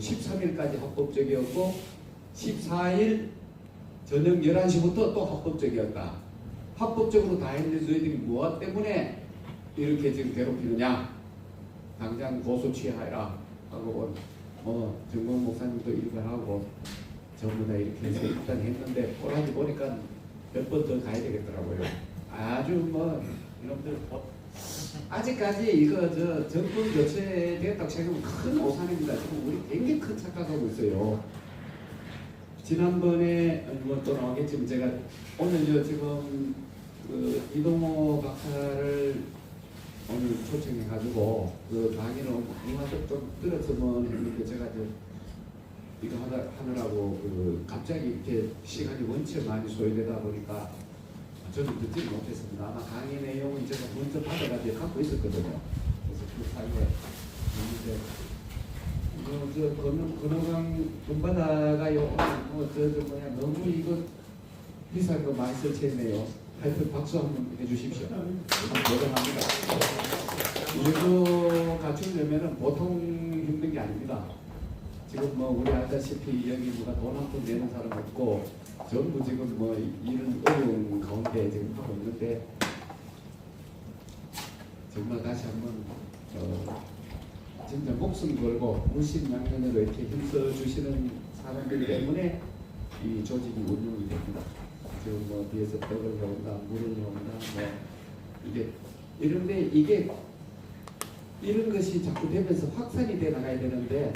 13일까지 합법적이었고 14일 저녁 11시부터 또 합법적이었다. 합법적으로 다 했는데 너희들이 무엇 때문에 이렇게 지금 괴롭히느냐? 당장 고소 취하해라 하고 뭐 정봉 목사님도 일을 하고 전부 다 이렇게 해서 일단 했는데 꼬라지 보니까 몇 번 더 가야 되겠더라고요. 아주 뭐 이놈들 뭐 아직까지 이거 저 정권 교체됐다고 생각하면 큰 오산입니다. 지금 우리 굉장히 큰 착각하고 있어요. 지난번에 뭐 또 나오겠지만 제가 오늘 저 지금 그 이동호 박사를 오늘 초청해가지고 그 강의를 이만큼 좀 들었으면 했는데 제가 저 이거 하느라고 그 갑자기 이렇게 시간이 원체 많이 소요되다 보니까 저는 듣지 못했습니다. 아마 강의 내용은 제가 먼저 받아가지고 갖고 있었거든요. 그래서 그 사이에 있는데 뭐저 건너 건너강 돈바다가 요. 뭐 저 저 뭐야 너무 이거 비싼 거 많이 설치했네요. 하여튼 박수 한번 해주십시오. 대단합니다. 이 정도 갖추려면은 보통 힘든 게 아닙니다. 지금 뭐 우리 알다시피 여기 누가 돈 한 푼 내는 사람 없고 전부 지금 뭐 이런 어려운 가운데 지금 하고 있는데 정말 다시 한번 어, 진짜 목숨 걸고 무신양면으로 이렇게 힘써 주시는 사람들 때문에 이 조직이 운영이 됩니다. 지금 뭐 뒤에서 떡을 해온다, 물을 해온다, 뭐 이게 이런데 이게 이런 것이 자꾸 되면서 확산이 돼 나가야 되는데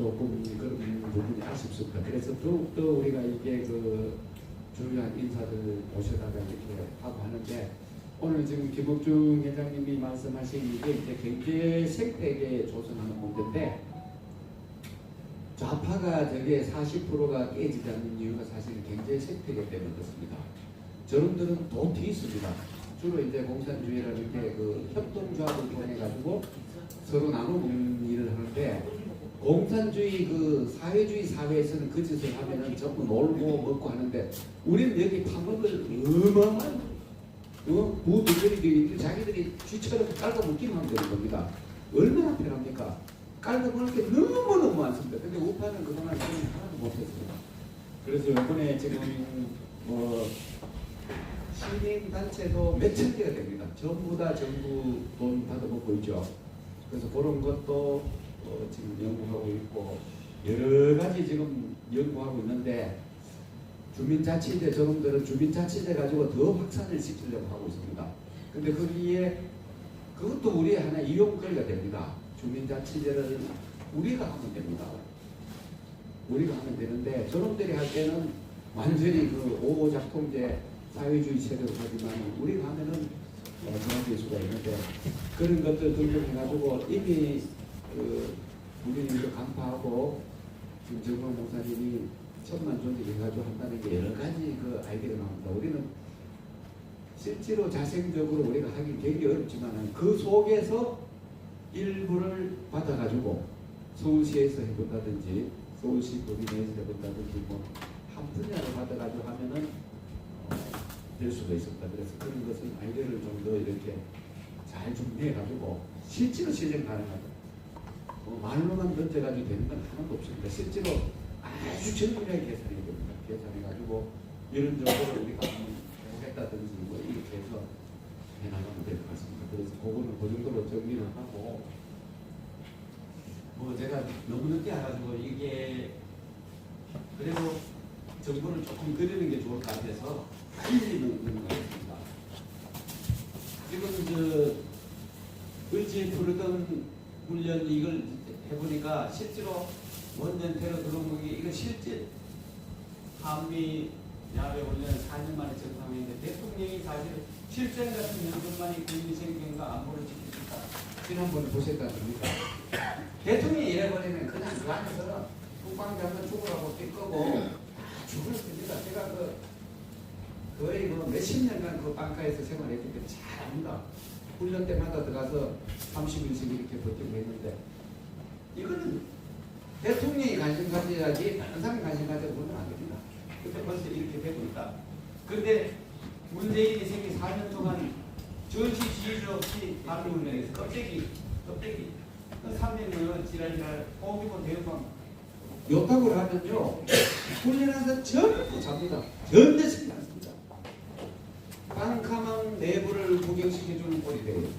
조금 그런 부분이 아쉽습니다. 그래서 더욱더 우리가 이게 그 중요한 인사들 모셔다가 이렇게 하고 하는데 오늘 지금 김옥중 회장님이 말씀하신 이게 이제 경제 생태계 조성하는 문제인데 좌파가 저게 40%가 깨지지 않는 이유가 사실 경제 생태계 때문에 그렇습니다. 저놈들은 돈 뒤 있습니다. 주로 이제 공산주의라는 게 그 협동조합을 통해 가지고 서로 나누는 일을 하는데 공산주의 그 사회주의 사회에서는 그 짓을 하면은 전부 놀고 먹고 하는데 우리는 여기 파먹을 어마어마한 어? 부들들이 자기들이 쥐처럼 깔고 먹기만 하면 되는 겁니다. 얼마나 편합니까? 깔고 먹을 게 너무너무 많습니다. 근데 우파는 그동안 거 하나도 못했습니다. 그래서 이번에 지금 뭐 시민 단체도 몇천 개가 됩니다. 전부 다 정부 돈 받아먹고 있죠. 그래서 그런 것도 어, 지금 연구하고 있고 여러 가지 지금 연구하고 있는데 주민자치제 저놈들은 주민자치제 가지고 더 확산을 시키려고 하고 있습니다. 근데 거기에 그것도 우리의 하나 이용거리가 됩니다. 주민자치제를 우리가 하면 됩니다. 우리가 하면 되는데 저놈들이 할 때는 완전히 그 오고작통제 사회주의 체제로 가지만 우리가 하면은 어, 정해질 수가 있는데 그런 것들 등록해가지고 이미 그 우리는 이거 간파하고 지금 정원 목사님이 천만 조직 해가지고 한다는 게 여러 가지 그 아이디어가 나옵니다. 우리는 실제로 자생적으로 우리가 하기 되게 어렵지만 그 속에서 일부를 받아가지고 서울시에서 해본다든지 서울시 법인에서 해본다든지 뭐 한 분야를 받아가지고 하면은 어, 될 수가 있습니다. 그래서 그런 것은 아이디어를 좀 더 이렇게 잘 준비해가지고 실제로 실행 가능하다. 뭐 말로만 던져가지고 되는 건 하나도 없습니다. 실제로 아주 정밀하게 계산해야 됩니다. 계산해가지고 이런 정도를 우리가 한번 했다든지 뭐 이렇게 해서 해나가면 될 것 같습니다. 그래서 그거는 그 정도로 정리를 하고 뭐 제가 너무 늦게 와가지고 이게 그래도 정보를 조금 그리는 게 좋을 것 같아서 빨리 거였습니다. 지금 저 의지 부르던 훈련 이걸 해보니까 실제로 원전 테러 들어온 게 이거 실제 한미 야외 훈련 4년 만에 정상회의인데 대통령이 사실 실전 같은 연습만이 국민 생명과 안보를 지키니까 지난번에 보셨지 않습니까? 대통령이 이래버리면 그냥 그 안에서 국방장관 죽으라고 다 죽을 겁니다. 제가 그 거의 뭐 몇십 년간 그 방가에서 생활했기 때문에 잘 압니다. 훈련 때마다 들어가서 30일씩 이렇게 버티고 했는데 이거는 대통령이 관심 가져야지 다른 사람이 관심 가져도 보면 안 됩니다. 근데 벌써 이렇게 되고 있다. 그런데 문재인이 생긴 4년 동안 전시 지휘자 없이 반대 훈련에서 껍데기, 껍데기. 그 3년은 가서 지랄지랄 거기고 대응방 욕하고 하면요 훈련해서 전부 잡니다 전혀 신경 안 씁니다 깜깜한 내부를 구경시켜주는 꼴이 돼요 뭐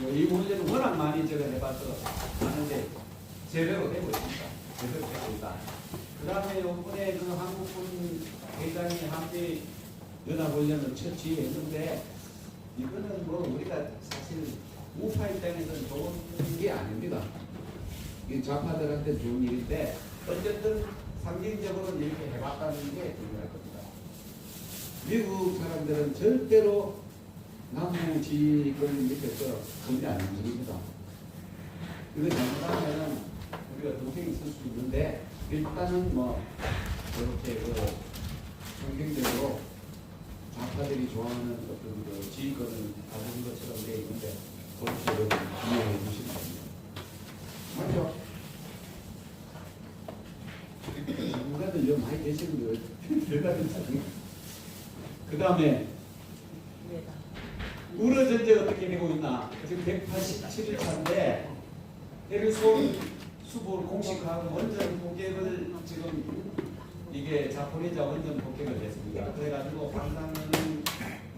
이 문제는 워낙 많이 제가 해봐서 아는데 제대로 되고 있습니다. 제대로 되고 있다. 그 다음에 이번에 그 한국군 회장이 함께 연합훈련을 처치했는데 이거는 뭐 우리가 사실 우파 입장에서는 좋은 이게 아닙니다 이 좌파들한테 좋은 일인데 어쨌든 상징적으로 이렇게 해봤다는 게 중요할 겁니다. 미국 사람들은 절대로 지휘권을 밑에서 전혀 안 움직입니다 이거 잘못하면은 우리가 동생이 있을 수 있는데 일단은 뭐 이렇게 그 성경적으로 좌파들이 좋아하는 어떤 그 지휘권을 가진 것처럼 되어 있는데 그렇게 여러분 이해해 주시면 됩니다. 맞죠? 누가들 여기 많이 계시는데 별다른 사정. 그 다음에 우려 전제 어떻게 되고 있나? 지금 187일차인데 해리손 수보를 공식화하고 원전 복귀를 지금 이게 자포니자 원전 복귀가 됐습니다. 그래가지고 방사능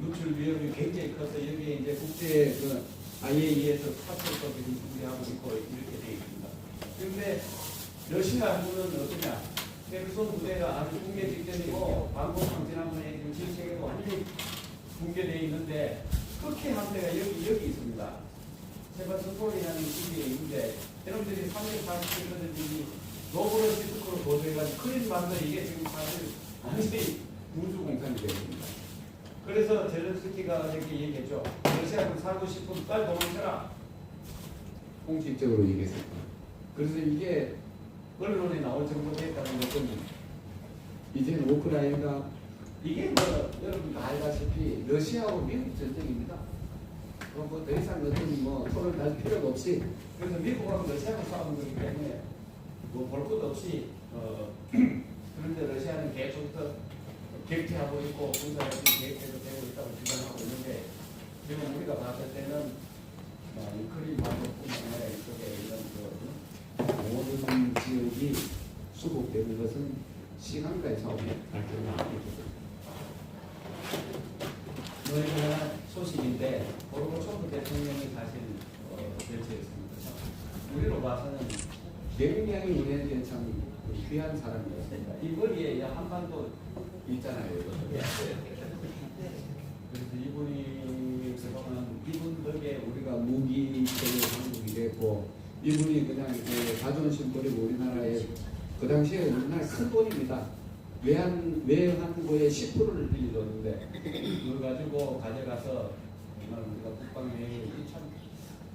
누출 위험이 굉장히 커서 여기에 이제 국제 그 IAEA에서 파출법이 준비하고 있고 이렇게 되어 있습니다. 그런데 러시아 부는 어떠냐? 해리손 부대가 아주 붕괴 직전이고 방공망 지난번에 지금 질책에도 완전히 붕괴되어 있는데 흑해 함대가 여기 여기 있습니다. 세바스폴이라는 기지에 있는데 여러분들이 340km들이 노브로시스크로 보도해가지고 크린 만들 이게 지금 사실 완전히 우주 공산이 되었습니다. 그래서 젤렌스키가 이렇게 얘기했죠. 러시아군 살고 싶으면 빨리 도망쳐라. 공식적으로 얘기했습니다. 그래서 이게 언론에 나올 정도 됐다는 것은 이제는 우크라이나가 이게 뭐 여러분 다 알다시피 러시아하고 미국 전쟁입니다. 뭐더 이상 어떤 뭐 토를 날 필요가 없이 그래서 미국하고 러시아가 싸우는 거기 때문에 뭐볼것 없이 어 그런데 러시아는 계속해서 격퇴하고 있고 군사력이 계획대로 되고 있다고 주장하고 있는데 지금 우리가 봤을 때는 어, 반도뿐만 아니라 이쪽에 이런 그 모든 지역이 수복되는 것은 시간과의 싸움에 발전을 하고 있습니다. 너희가 소식인데 고르바초프 대통령이 사실 어, 결재했습니다. 우리로 봐서는 굉장히 우리한테 참 귀한 사람이었습니다. 이 머리에 한반도 있잖아요. 그래서 이분이 그동안 이분 덕에 우리가 무기 체계 한국이 됐고 이분이 그냥 이제 자존심 버리고 우리나라에 그 당시에 우리나라 큰 돈입니다. 외환 외환고의 10%를 빌려줬는데 그걸 가지고 가져가서 정말 우리가 국방회의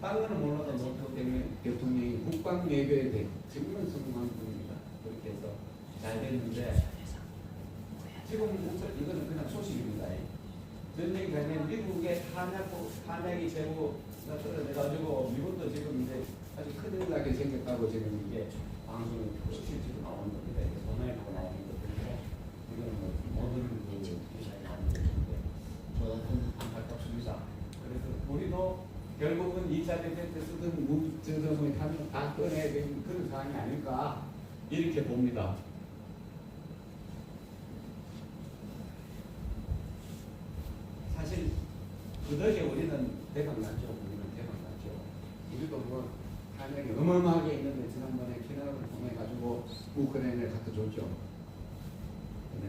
참딴 거는 몰라도 노트 때문에 대통령이 국방 외교에 대해 정말 성공한 분입니다. 그렇게 해서 잘 됐는데 지금 이거는 그냥 소식입니다. 전쟁이 되면 미국의 탄약 탄약이 재고 떨어져가지고 미국도 지금 이제 아주 큰일 나게 생겼다고 지금 이게 방송에 실제로 겁니다. 이게 전화에도 나오는 것들인데 이거는 뭐 모든 그 기사에 나오는 것인데 저는 안타깝습니다. 그래서 우리도 결국은 2차 대전 때 쓰던 무저점의 다 꺼내야 되는 그런 상황이 아닐까 이렇게 봅니다. 사실 그 덕에 우리는 대박 났죠. 우리는 대박 났죠. 우리도 뭐 탄약이 어마어마하게 있는데 지난번에 키나를 통해 가지고 우크라이나에 갖다 줬죠.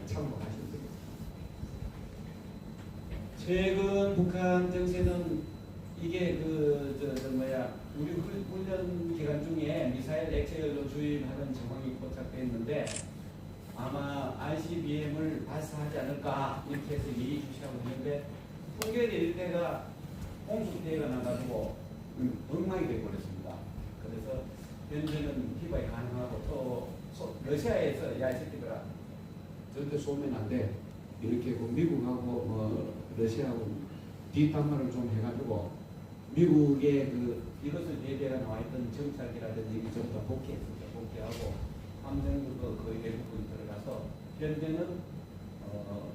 참고하시면 되겠습니다. 최근 북한 정세는 이게 뭐야 우리 훈- 훈련 기간 중에 미사일 액체 연료 주입하는 정황이 포착됐는데 아마 ICBM을 발사하지 않을까 이렇게 해서 예의 주시하고 있는데 풍계리 일대가 홍수대가 나가지고 음, 엉망이 되어버렸습니다. 그래서 현재는 피부에 가능하고 또 소- 러시아에서 야 이 새끼들아 절대 쏘면 안 돼. 이렇게 그 미국하고 뭐 러시아하고 뒷담화를 좀 해가지고 미국의 그 이것을 예배가 나와 있던 정찰기라든지 이게 전부 다 복귀했습니다. 복귀하고 함정도 거의 대부분 들어가서 현재는 어,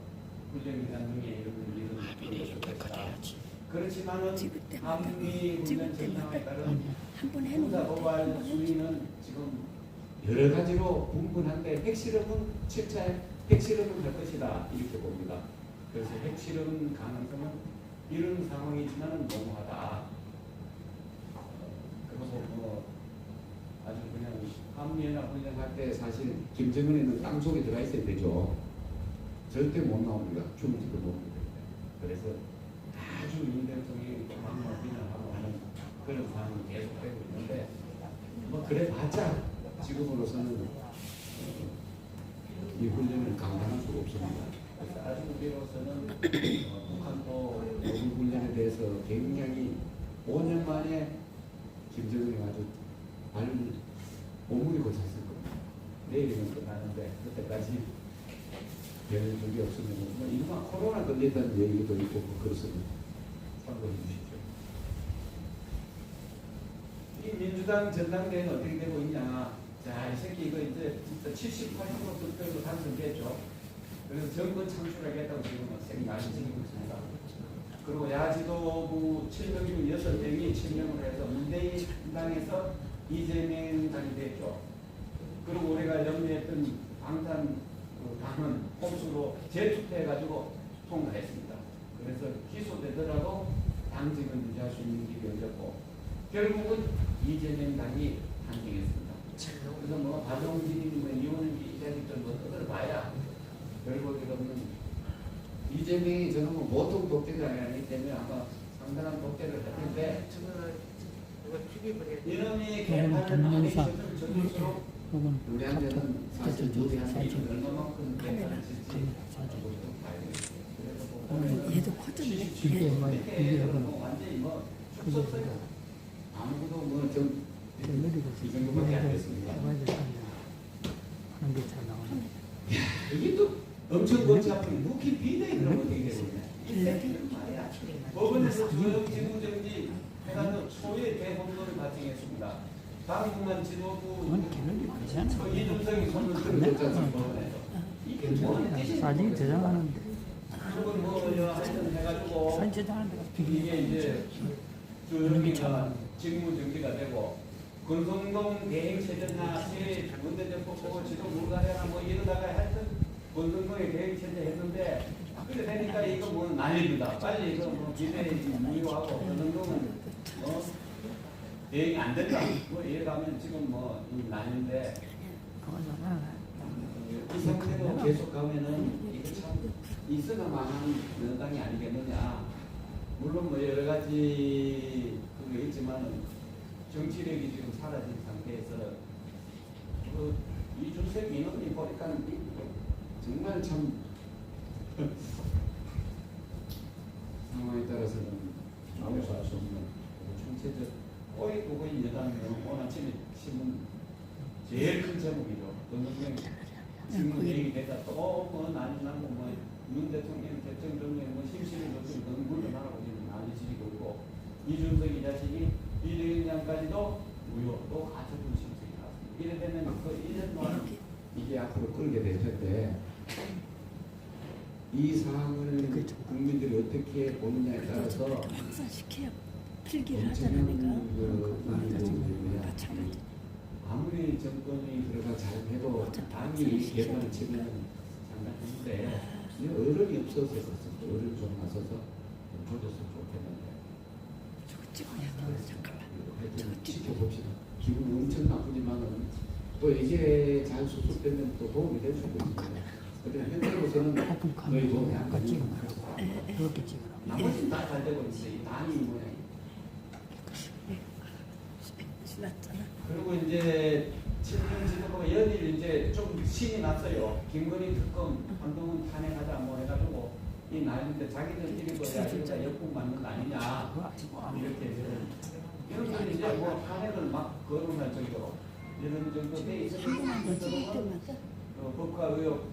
훈련 기간 중에 이런 일은 것이다. 그렇지만은 한미 훈련 전형에 따른 군사 고발. 수위는 지금 여러 가지로 분분한데 핵실험은 7차에 핵실험을 할 것이다 이렇게 봅니다. 그래서 핵실험 가능성은 이런 상황이지만 너무하다. 그리고 뭐 아주 그냥 한미연합 훈련할 때 사실 김정은에는 땅 속에 들어가 있어야 되죠. 절대 못 나옵니다. 죽을지도 때문에. 그래서 아주 윤 대통이 막막 비난하고 하는 그런 상황이 계속되고 있는데 뭐 그래 봤자 지금으로서는 어, 이 훈련을 강화할 수가 없습니다. 아주 우리로서는 어, 북한도 우리 훈련에 대해서 굉장히 5년 만에 김정은이 아주 발 오물이 고쳤을 겁니다. 내일이면 끝나는데 그때까지 별 적이 없으면 뭐 일반 코로나 걸린다는 얘기도 있고 뭐 그렇습니다. 참고해 주시죠. 이 민주당 전당대회는 어떻게 되고 있냐? 자, 이 새끼 이거 이제 진짜 78% 득표로 당선됐죠. 그래서 정권 창출하겠다고 지금 생각이 생기고 있습니다. 그리고 야지도부 7명 중 6명이 7명을 해서 문재인 당에서 이재명 당이 됐죠. 그리고 우리가 염려했던 방탄 그 당은 홈수로 재투표해가지고 통과했습니다. 그래서 기소되더라도 당직은 유지할 수 있는 길이 열렸고 결국은 이재명 당이 탄생했습니다. 그래서 뭐 박용진이 뭐 이혼기 이자직들 뭐 그걸 봐야 결국에는 이재명이 저는 뭐 보통 독재자가 아니기 때문에 아마 상당한 독재를 할 텐데 이놈이 개판을 많이 했으면 저럴수록 혹은 우리한테는 사실 사진. 일이 얼마만큼. 그래서 뭐 어, 얘도 커졌네. 이게 뭐 이게 뭐 완전히 뭐. 아무도 뭐좀 내리고 이 정도밖에 안 됐습니다. 하는 게 잘 엄청 골치 아픈 무기 비대에 그런 거 되게 되거든요. 이 새끼는 말이야. 법원에서 조영 직무정지 해가지고 초유의 대법론을 발생했습니다. 당분간 지도부 그건. 뭐 이준석이 손을 않습니까? 법원에서. 이게 뭔 뜻이냐? 사진 저장하는데 그리고 뭐 하여튼 해가지고 사진 저장하는데 이게 이제 조영기가 직무 정지가 되고 권성동 대행체제나 제 원내대표 지도 물가래나 뭐 이러다가 하여튼 권성동의 대행체제 했는데 그래 되니까 이거 뭐 난리입니다. 빨리 이거 뭐 기대 무효하고 권성동은 어 대행이 안 된다. 뭐 이래 가면 지금 뭐 그거잖아. 이 상태로 계속 가면은 이거 참 있으나 마한 명당이 아니겠느냐. 물론 뭐 여러 가지 그게 있지만은 정치력이 지금 사라진 상태에서 그 이준석 인원이 보니까 정말 참 상황에 따라서는 아무수 수 없는 총체적 꼬이 꼬이 여당은 오늘 아침에 신문 제일 큰 제목이죠. 권성동 지금 얘기 내가 또뭐 난리 나고 뭐문 대통령 대통령의 뭐 심심이 것을 너무 물러나라고 지금 난리 지르고 있고 이준석 이 자식이 이대영장까지도 무효 또 가처분 신청이 나왔습니다. 이래 되면 그 1년 동안 이게 앞으로 끌게 될 텐데 이 상황을 국민들이 어떻게 보느냐에 따라서 확산시켜야 필기를 하잖아 내가. 그. 마찬가지. 아무리 정권이 들어가 잘해도 당이 개판을 치면 장난인데 어른이 없어서 그렇습니다. 어른 좀 나서서 좀 줘줬으면 좋겠는데 저거 찍어야 돼. 잠깐만. 하여튼 지켜봅시다. 기분 엄청 나쁘지만은 또 이게 잘 수습되면 또 도움이 될 수도 있습니 다. 그냥 현재로서는 도움이 카메라 안 아까 찍은 거죠. 거 그렇게 찍으라. 나머지는 다잘 되고 있어요. 이 당이 모양이. 지났잖아. 그리고 이제 친문 지도부가 연일 이제 좀 신이 났어요. 김건희 특검 한동훈 탄핵하자 뭐 해가지고 이 난리인데 자기들끼리 뭐야 역풍 맞는 거 아니냐 아직 뭐 이렇게 해서 이런 건 이제 뭐 탄핵을 막 거론할 정도로 이런 정도 돼 어, 법과 의혹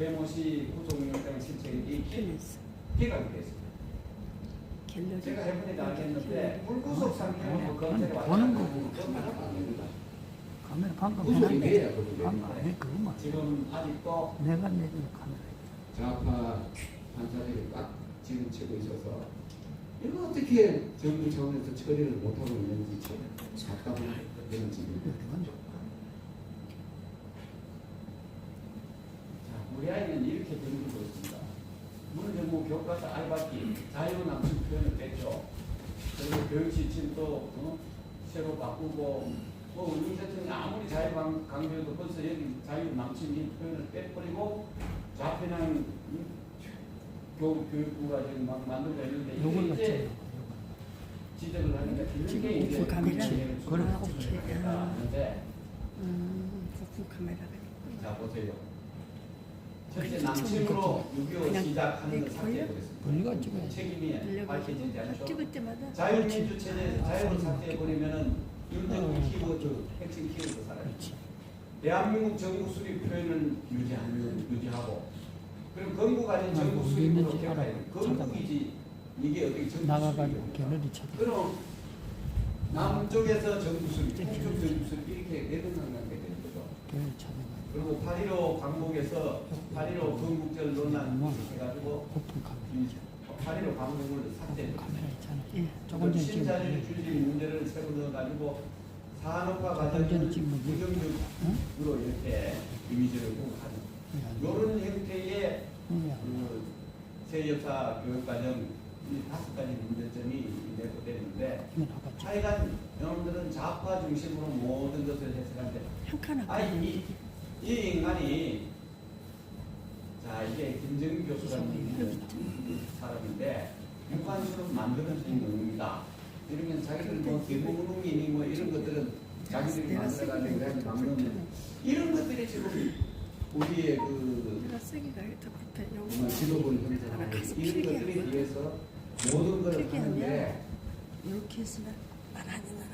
배모시 구속영장 신청이 틀렸어. 기각이 됐습니다. 제가 해보니까 알겠는데 불구속 상태는 뭐 검찰에 보는 왔다 거고. 안 됩니다. 카메라 방금 그거 방금. 해 그거만 지금 아직도 내가 내린 카메라 좌파 판사들이 꽉 지금 치고 있어서 이거 어떻게 정부 차원에서 처리를 못하고 있는지 참 답답한 그런 지금 아이는 이렇게 배우고 있습니다. 문정부 교과서 알바기 자유남침 표현을 뺐죠. 그리고 교육지침도 어? 새로 바꾸고 뭐 우리 대통령이 아무리 자유 강- 강조해도 벌써 여기 자유남침 표현을 빼버리고 좌편향 음, 교, 교육부가 지금 막 만들고 있는데 이게 이제 맞죠. 지적을 하니까 지금 이게 이제 카메라? 하는데 음, 부품 카메라가 있구나. 자 보세요. 첫째 그렇죠. 남침으로 6.25 그냥 네. 분리가 않죠. 찍을 때마다 자유민주 체제에서 자유를 삭제해버리면은 윤정부 어. 키워드, 핵심 키워드. 그렇지. 대한민국 정부 수립 표현을 유지하는, 유지하고 그리고 건국 아닌 정부 아, 수립으로. 알아요. 건국이지 이게 어떻게 정부 나가가지고? 갤러리 찾아. 그럼 남쪽에서 정부 수립, 북쪽 정부 수립 이렇게 내려나가게 되는 거죠. 그리고 8.15 광복에서 8.15 건국절 논란 해가지고 오픈 카메라. 이8.15 광복을 있잖아. 예. 조금 전에 신자유주의 찍은 문제를 새로 넣어가지고 산업화 과정을. 부정적으로 이렇게 이미지를 공하는 이런 형태의 응? 그 세역사 교육 과정 이 다섯 가지 문제점이 이건 아까 하여간 여러분들은 좌파 중심으로 모든 것을 해석하는데 한칸 아니 이, 이 인간이 자 이게 김정일 교수라는 사람인데 육관수는 만들어진 놈이다 이러면 자기들 뭐 개몽운동이니 뭐 이런 것들은 자기들이 그냥 쓰기가 막는 이런 것들이 지금 우리의 그 지도부 형성하고 가서 이런 것들에. 비해서 모든 걸 하는데 이렇게 했으면.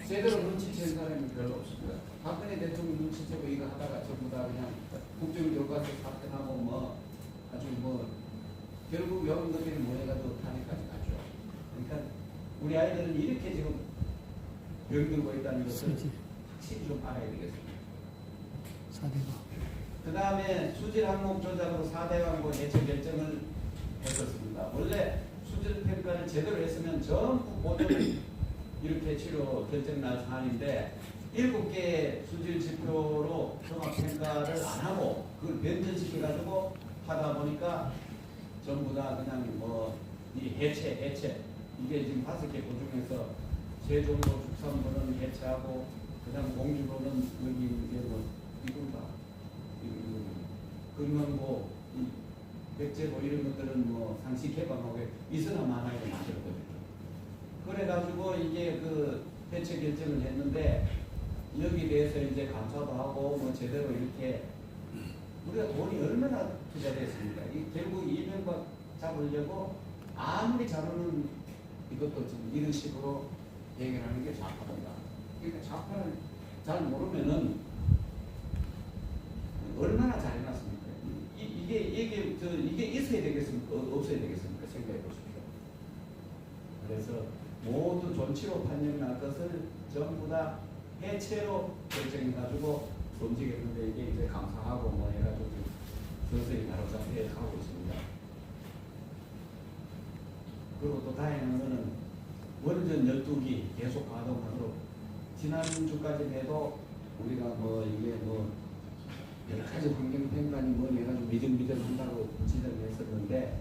제대로 눈치챈 사람이 별로 없습니다. 박근혜 대통령 눈치채고 이거 하다가 전부 다 그냥 국정교과서 사퇴하고 뭐 아주 뭐 결국 여러분들이 모여가지고 탄핵까지 갔죠. 그러니까 우리 아이들은 이렇게 지금 병들고 있다는 것을 확실히 좀 알아야 되겠습니다. 그 다음에 수질 항목 조작으로 4대 광고 해체 결정을 했었습니다. 원래 수질 평가를 제대로 했으면 전부 모든 이렇게 치료 결정 날 사안인데 일곱 개의 수질 지표로 종합 평가를 안 하고 그걸 변전시켜 가지고 하다 보니까 전부 다 그냥 뭐 이 해체 해체 이게 지금 다섯 개 보중해서 세종로 축산부는 해체하고 그다음 공주로는 여기 이제 뭐 이건가 금연고 백제고 이런 것들은 뭐 상시 개방하고 이서나 만화에 만들었거든요. 그래가지고 이게 그 해체 결정을 했는데 여기 대해서 이제 감사도 하고 뭐 제대로 이렇게 우리가 돈이 얼마나? 이 결국 이명박 잡으려고 아무리 잘하는 이것도 지금 이런 식으로 해결하는 게 좌파다. 그러니까 좌파를 잘 모르면은 얼마나 잘 해놨습니까? 이, 이게 이게 저 이게 있어야 되겠습니까? 어, 없어야 되겠습니까? 생각해 보십시오. 그래서 모두 존치로 판정날 것을 전부 다 해체로 결정해 가지고 움직였는데 이게 이제 감사하고 뭐 해가지고 지금 서서히 바로잡혀 가고 있습니다. 그리고 또 다행한 거는 원전 12기 계속 가동하도록 지난주까지 해도 우리가 뭐 이게 뭐 여러 가지 환경 평가니 뭐 해가지고 미정미정 한다고 지적을 했었는데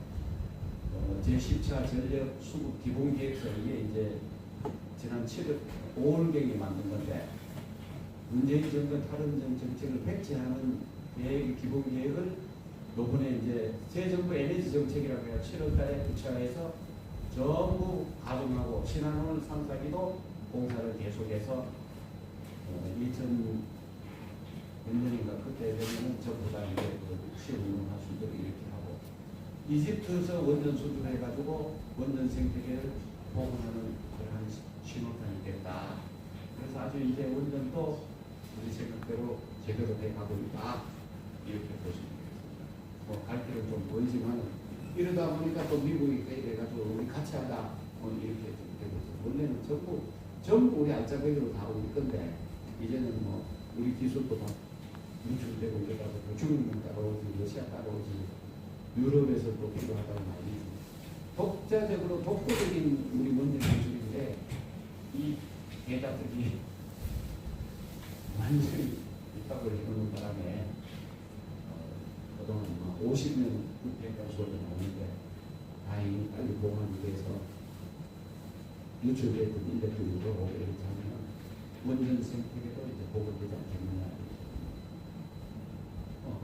어, 제10차 전력 수급 기본 계획서 이게 이제 지난 7월 5월경에 만든 건데 문재인 정부 탈원전 정책을 백지하는 계획 기본 계획을 요번에 이제 새 정부 에너지 정책이라고 해요. 7월달에 구체화해서 전부 가동하고 신한울 3, 4기도 공사를 계속해서 어, 2000 몇년인가 그때 되면은 전부 다 이제 그 시험 운영할 수 있도록 이렇게 하고 이집트에서 원전 수주해가지고 원전 생태계를 보호하는 그러한 신호탄이 됐다. 그래서 아주 이제 원전도 우리 생각대로 제대로 돼 가고 있다. 이렇게 보시면 되겠습니다. 뭐갈 길은 좀 멀지만 이러다 보니까 또 미국이 돼가지고 우리 같이 하자 뭐 이렇게 좀 되고 있어요. 원래는 전부 전부 우리 알짜배기로 다 우리 건데 이제는 뭐 우리 기술도 다 유출되고 이래가지고 중국 따라오지 러시아 따라오지 유럽에서 또 필요하다고 많이 독자적으로 독보적인 우리 문제 기술인데 이 대자들이 완전히 입학을 해놓는 바람에 어, 그동안 뭐 50년 600년 소리 나오는데 다행히 빨리 보완이 돼서 유출됐던 인력들도 오게 되면 원전 생태계도 이제 보급되지 않겠느냐 어.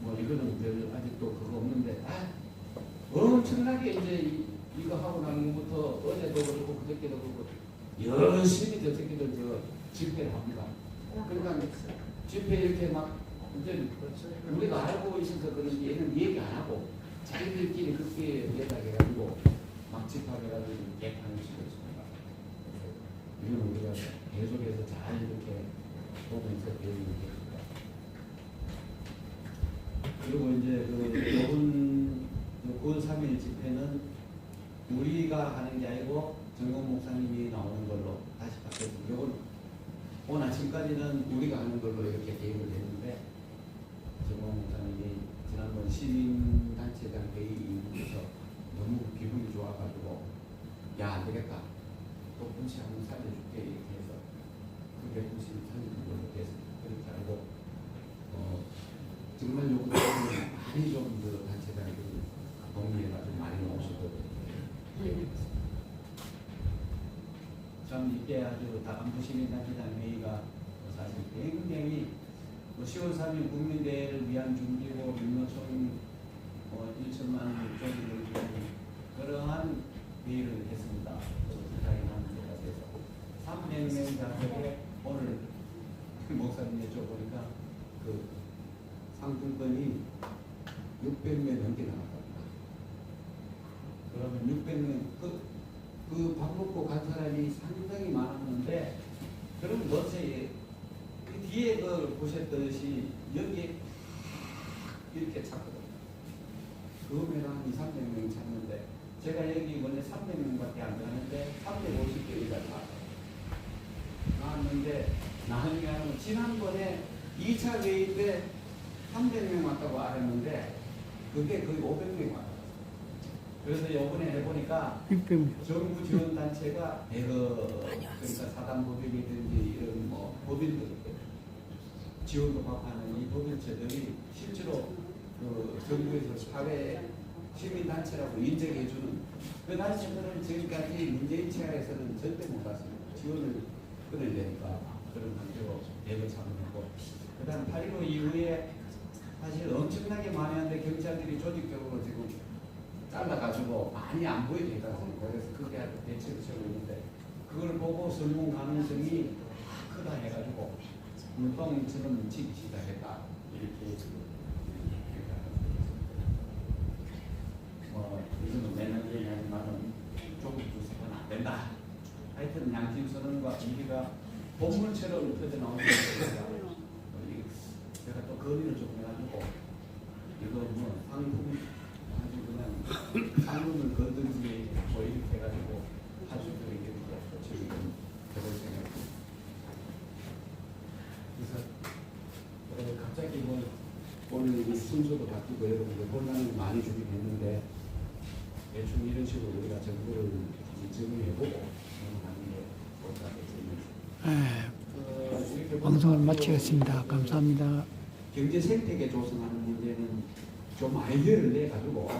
뭐 이거는 별 아직도 그거 없는데 아 엄청나게 이제 이, 이거 하고 난 후부터 어제도 그렇고 그저께도 그렇고 열심히 저 새끼들 저 집회를 합니다. 그러니까 집회 이렇게 막 이제 우리가 알고 있어서 그런지 얘는 얘기 안 하고 자기들끼리 그렇게 연락해가지고 막 집합해가지고 개판을 치고 있습니다. 이건 우리가 계속해서 잘 이렇게 보면서 배우는 겁니다. 그리고 이제 그 요번 9월 3일 집회는 우리가 하는 게 아니고 정공 목사님이 나오는 걸로 다시 바뀌었습니다. 오늘 아침까지는 우리가 하는 걸로 이렇게 계획을 했는데 정공 목사님이 지난번 시민단체장 회의에서 너무 기분이 좋아가지고 야 안되겠다 또 분시 한번 살려줄게 이렇게 해서 그게 분시 살려준 걸로 돼서 그렇게 알고 어, 정말 요거 많이 좀그 단체장들이 동의해가지고 많이 나오시고 참 그때 아주 다감부시민단체장 회의가 사실 굉장히 뭐 10월 3일 국민대회를 위한 준비고 민노총 뭐 1천만 원 조직을 위한 그러한 회의를 했습니다. 그래서 300명 자격에 오늘 목사님 여쭤보니까 그 상품권이 600명 넘게 나왔답니다. 그러면 600명 그, 그 밥 먹고 간 사람이 3 그래서 이번에 해보니까 600명. 정부 지원 단체가 대거 그러니까 사단 법인이든지 이런 뭐 법인들 지원도 받고 하는 이 법인체들이 실제로 그 정부에서 사회 시민 단체라고 인정해주는 그 단체들은 지금까지 문재인 체하에서는 절대 못 봤습니다. 지원을 끊어내니까 그런 단체로 대거 참여하고 그 다음 8.15 이후에 사실 엄청나게 많이 하는데 경찰들이 조직적으로 지금 잘라가지고 많이 안 보이게 해놨습니다. 그래서 그게 대책을 세우고 있는데 그걸 보고 성공 가능성이 크다 해가지고 물방울처럼 치기 시작했다 이렇게 뭐 이거는 매년 얘기하지만은 조금 주세는 안 된다. 하여튼 양심 선언과 이기가 본물처럼 터져 나오는 거예요. 제가 또 거리를 좀 해가지고 이거 뭐 상품 그냥 상품을 건든지 뭐 이렇게 해가지고 그렇게 또 지금 저걸 생각합니다. 그래서 어, 갑자기 뭐 오늘 이 순서도 바뀌고 여러분들 혼란을 많이 주긴 했는데 대충 이런 식으로 우리가 정보를 정리해보고 게 에, 어, 방송을 마치겠습니다. 감사합니다. 경제 생태계 조성하는 문제는 좀 아이디어를 내 가지고